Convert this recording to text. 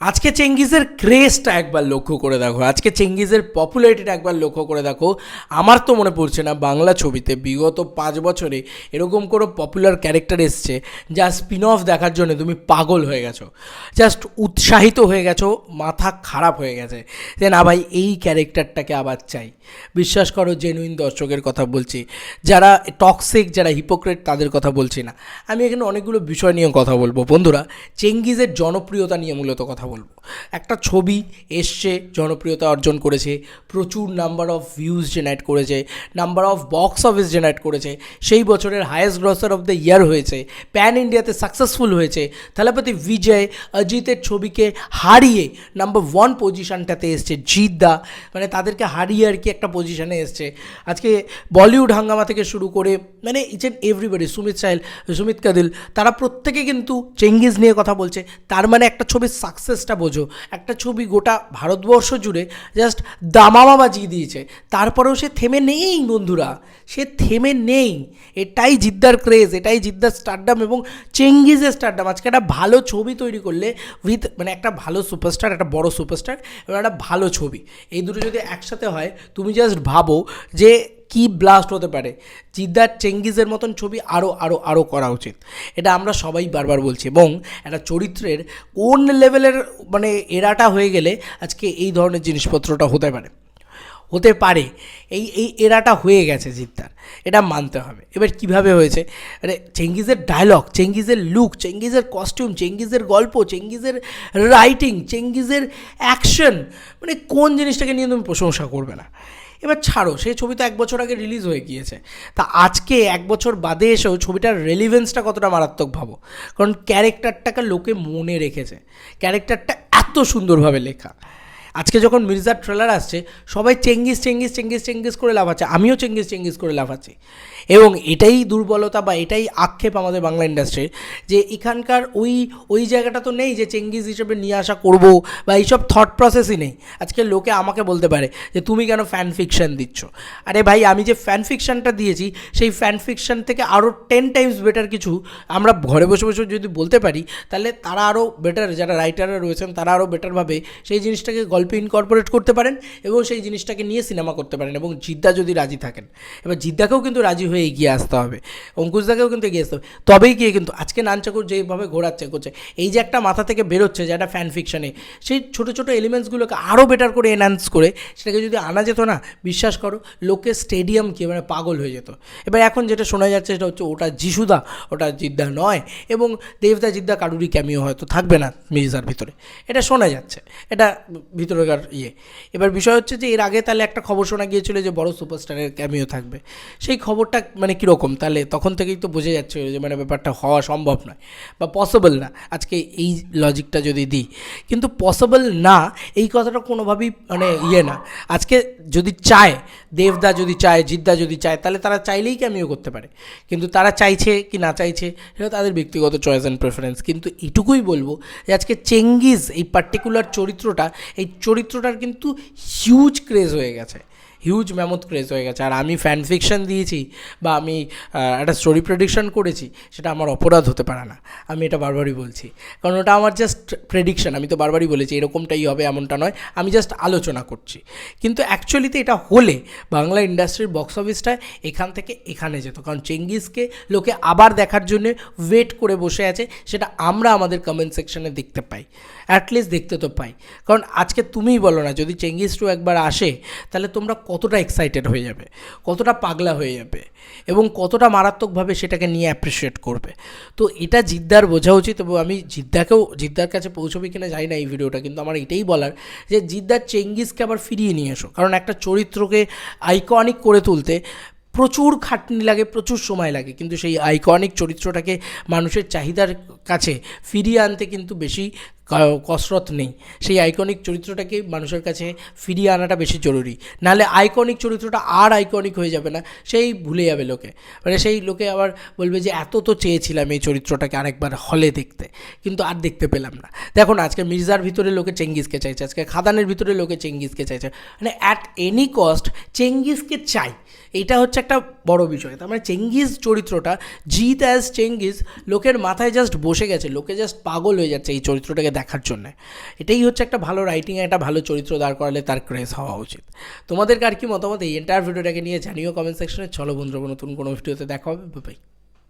আজকে চেঙ্গিজের ক্রেজটা একবার লক্ষ্য করে দেখো, আজকে চেঙ্গিজের পপুলারিটিটা একবার লক্ষ্য করে দেখো। আমার তো মনে পড়ছে না, বাংলা ছবিতে বিগত পাঁচ বছরে এরকম কোনো পপুলার ক্যারেক্টার এসছে, যা স্পিন অফ দেখার জন্য তুমি পাগল হয়ে গেছো। জাস্ট উৎসাহিত হয়ে গেছো, মাথা খারাপ হয়ে গেছে। যে না ভাই, এই ক্যারেক্টারটাকে আবার চাই। বিশ্বাস করো জেনুইন দর্শকের কথা বলছি। যারা টক্সিক যারা হিপোক্রেট তাদের কথা বলছি না। আমি এখানে অনেকগুলো বিষয় নিয়ে কথা বলব। বন্ধুরা, চেঙ্গিজের জনপ্রিয়তা নিয়ে মূলত কথা বলব। একটা ছবি এসছে, জনপ্রিয়তা অর্জন করেছে, প্রচুর নাম্বার অফ ভিউজ জেনারেট করেছে number of box office generate করেছে, সেই বছরের highest grosser of the year হয়েছে প্যান ইন্ডিয়াতে সাকসেসফুল হয়েছে থালাপতি বিজয় অজিতের ছবিকে হারিয়ে নাম্বার ওয়ান পজিশনটাতে এসছে জিদ্দা মানে তাদেরকে হারিয়ে আর কি একটা পজিশানে এসছে। আজকে বলিউড হাঙ্গামা থেকে শুরু করে মানে each and everybody Sumit Sahel Sumit Kadil, তারা প্রত্যেকে কিন্তু চেঙ্গিজ নিয়ে কথা বলছে, তার মানে একটা ছবির সাকসেসটা বোঝো। একটা ছবি গোটা ভারতবর্ষ জুড়ে জাস্ট দামামা বাজিয়ে দিয়েছে। তারপরেও সে থেমে নেই, বন্ধুরা। সে থেমে নেই। এটাই জিদ্দার ক্রেজ এটাই জিদ্দার স্টারডাম এবং চেঙ্গিজের স্টারডাম আজকে একটা ভালো ছবি তৈরি করলে উইথ মানে একটা ভালো সুপারস্টার একটা বড় সুপারস্টার এবং একটা ভালো ছবি। এই দুটো যদি একসাথে হয়, তুমি জাস্ট ভাবো যে কি ব্লাস্ট হতে পারে? জিদ্দার চেঙ্গিজের মতন ছবি আরও আরও আরও করা উচিত। এটা আমরা সবাই বারবার বলছি এবং একটা চরিত্রের কোন লেভেলের মানে এরাটা হয়ে গেলে আজকে এই ধরনের জিনিসপত্রটা হতে পারে। হতে পারে। এই এই এরাটা হয়ে গেছে জিদ্দার। এটা মানতে হবে। এবার কীভাবে হয়েছে? আরে চেঙ্গিজের ডায়লগ চেঙ্গিজের লুক চেঙ্গিজের কস্টিউম চেঙ্গিজের গল্প, চেঙ্গিজের রাইটিং চেঙ্গিজের অ্যাকশন মানে কোন জিনিসটাকে নিয়ে তুমি প্রশংসা করবে না। এবার ছাড়ো, সেই ছবি তো এক বছর আগে রিলিজ হয়ে গিয়েছে। তা আজকে এক বছর বাদে এসেও ছবিটার রেলিভেন্সটা কতটা মারাত্মক ভাবো? কারণ ক্যারেক্টারটাকে লোকে মনে রেখেছে। ক্যারেক্টারটা এত সুন্দরভাবে লেখা। আজকে যখন মির্জার ট্রেলার আসছে, সবাই চেঙ্গিস চেঙ্গিস চেঙ্গিস চেঙ্গিস করে লাফাচ্ছে। আমিও চেঙ্গিস চেঙ্গিস করে লাফাচ্ছি। এবং এটাই দুর্বলতা বা এটাই আক্ষেপ আমাদের বাংলা ইন্ডাস্ট্রির যে এখানকার ওই ওই জায়গাটা তো নেই যে চেঙ্গিস হিসেবে নিয়ে আসা করব বা এইসব থট প্রসেসই নেই। আজকে লোকে আমাকে বলতে পারে যে, তুমি কেন ফ্যান ফিকশান দিচ্ছ? আরে ভাই, আমি যে ফ্যান ফিকশানটা দিয়েছি, সেই ফ্যান ফিকশান থেকে আরও টেন টাইমস বেটার কিছু আমরা ঘরে বসে বসে যদি বলতে পারি, তাহলে তারা আরও বেটার যারা রাইটাররা রয়েছেন, তারা আরও বেটারভাবে সেই জিনিসটাকে গল্পে ইনকর্পোরেট করতে পারেন এবং সেই জিনিসটাকে নিয়ে সিনেমা করতে পারেন এবং জিদ্দা যদি রাজি থাকেন। এবার জিদ্দাকেও কিন্তু রাজি হয়ে এগিয়ে আসতে হবে, অঙ্কুশদাকেও কিন্তু এগিয়ে আসতে হবে। তবেই গিয়ে কিন্তু আজকে নানচাকুর যেভাবে ঘোরাচ্ছে, করছে, এই যে একটা মাথা থেকে বেরোচ্ছে যে একটা ফ্যান ফিকশনে সেই ছোটো ছোটো এলিমেন্টসগুলোকে আরও বেটার করে এনহ্যান্স করে সেটাকে যদি আনা যেত না, বিশ্বাস করো লোকে স্টেডিয়াম কি মানে পাগল হয়ে যেত। এবার এখন যেটা শোনা যাচ্ছে সেটা হচ্ছে ওটা যিশুদা, ওটা জিদ্দা নয় এবং দেবদা জিদ্দা কারুরই ক্যামিও হয়তো থাকবে না মির্জার ভিতরে। এটা শোনা যাচ্ছে, এটা ভিতরকার ইয়ে। এবার বিষয় হচ্ছে যে এর আগে তাহলে একটা খবর শোনা গিয়েছিল যে বড় সুপারস্টারের ক্যামিও থাকবে। সেই খবরটা মানে কীরকম? তাহলে তখন থেকেই তো বোঝা যাচ্ছে যে মানে ব্যাপারটা হওয়া সম্ভব নয় বা পসিবল না। আজকে এই লজিকটা যদি দিই। কিন্তু পসিবল না, এই কথাটা কোনোভাবেই মানে ইয়ে না। আজকে যদি চায়, দেবদা যদি চায়, জিদ্দা যদি চায়, তাহলে তারা চাইলেই ক্যামিও করতে পারে। কিন্তু তারা চাইছে কি না চাইছে, সেটা তাদের ব্যক্তিগত চয়েস অ্যান্ড প্রেফারেন্স কিন্তু এটুকুই বলব যে আজকে চেঙ্গিজ এই পার্টিকুলার চরিত্রটা, এই চরিত্রটার কিন্তু হিউজ ক্রেজ হয়ে গেছে। হিউজ ম্যামথ ক্রেজ হয়ে গেছে। আর আমি ফ্যান ফিকশন দিয়েছি বা আমি একটা স্টোরি প্রেডিকশন করেছি, সেটা আমার অপরাধ হতে পারে না। আমি এটা বারবারই বলছি। কারণ ওটা আমার জাস্ট প্রেডিকশন আমি তো বারবারই বলেছি, এরকমটাই হবে, এমনটা নয়। আমি জাস্ট আলোচনা করছি। কিন্তু অ্যাকচুয়ালিতে এটা হলে বাংলা ইন্ডাস্ট্রির বক্স অফিসটা এখান থেকে এখানে যেত। কারণ চেঙ্গিসকে লোকে আবার দেখার জন্য ওয়েট করে বসে আছে, সেটা আমরা আমাদের কমেন্ট সেকশনে দেখতে পাই। অ্যাটলিস্ট দেখতে তো পাই। কারণ আজকে তুমিই বলো না, যদি চেঙ্গিস টু একবার আসে, তাহলে তোমরা কতটা এক্সাইটেড হয়ে যাবে, কতটা পাগলা হয়ে যাবে এবং কতটা মারাত্মকভাবে সেটাকে নিয়ে অ্যাপ্রিসিয়েট করবে। তো এটা জিদ্দার বোঝা উচিত এবং আমি জিদ্দাকেও, জিদ্দার কাছে পৌঁছবে কিনা জানি না এই ভিডিওটা, কিন্তু আমার এটাই বলার যে জিদ্দার চেঙ্গিসকে আবার ফিরিয়ে নিয়ে এসো। কারণ একটা চরিত্রকে আইকনিক করে তুলতে প্রচুর খাটনি লাগে, প্রচুর সময় লাগে, কিন্তু সেই আইকনিক চরিত্রটাকে মানুষের চাহিদার কাছে ফিরিয়ে আনতে কিন্তু বেশি কসরত নেই। সেই আইকনিক চরিত্রটাকে মানুষের কাছে ফিরিয়ে আনাটা বেশি জরুরি। নাহলে আইকনিক চরিত্রটা আর আইকনিক হয়ে যাবে না, সেই ভুলে যাবে লোকে। মানে সেই লোকে আবার বলবে যে, এত তো চেয়েছিলাম এই চরিত্রটাকে আরেকবার হলে দেখতে। কিন্তু আর দেখতে পেলাম না। দেখো আজকে মির্জার ভিতরে লোকে চেঙ্গিসকে চাইছে, আজকে খাদানের ভিতরে লোকে চেঙ্গিসকে চাইছে। মানে অ্যাট এনি কস্ট চেঙ্গিসকে চাই। এটা হচ্ছে একটা বড় বিষয়। তার মানে চেঙ্গিস চরিত্রটা জিত অ্যাজ চেঙ্গিস লোকের মাথায় জাস্ট বসে গেছে, লোকে জাস্ট পাগল হয়ে যাচ্ছে এই চরিত্রটাকে দেখার জন্য। এটাই হচ্ছে একটা ভালো রাইটিং একটা ভালো চরিত্র দাঁড় করালে তার ক্রেজ হওয়া উচিত। তোমাদের আর কি মতামত এই এন্টায়ার ভিডিওটাকে নিয়ে জানিও কমেন্ট সেকশনে চলো বন্ধুরা, নতুন কোনো ভিডিওতে দেখা হবে। বাই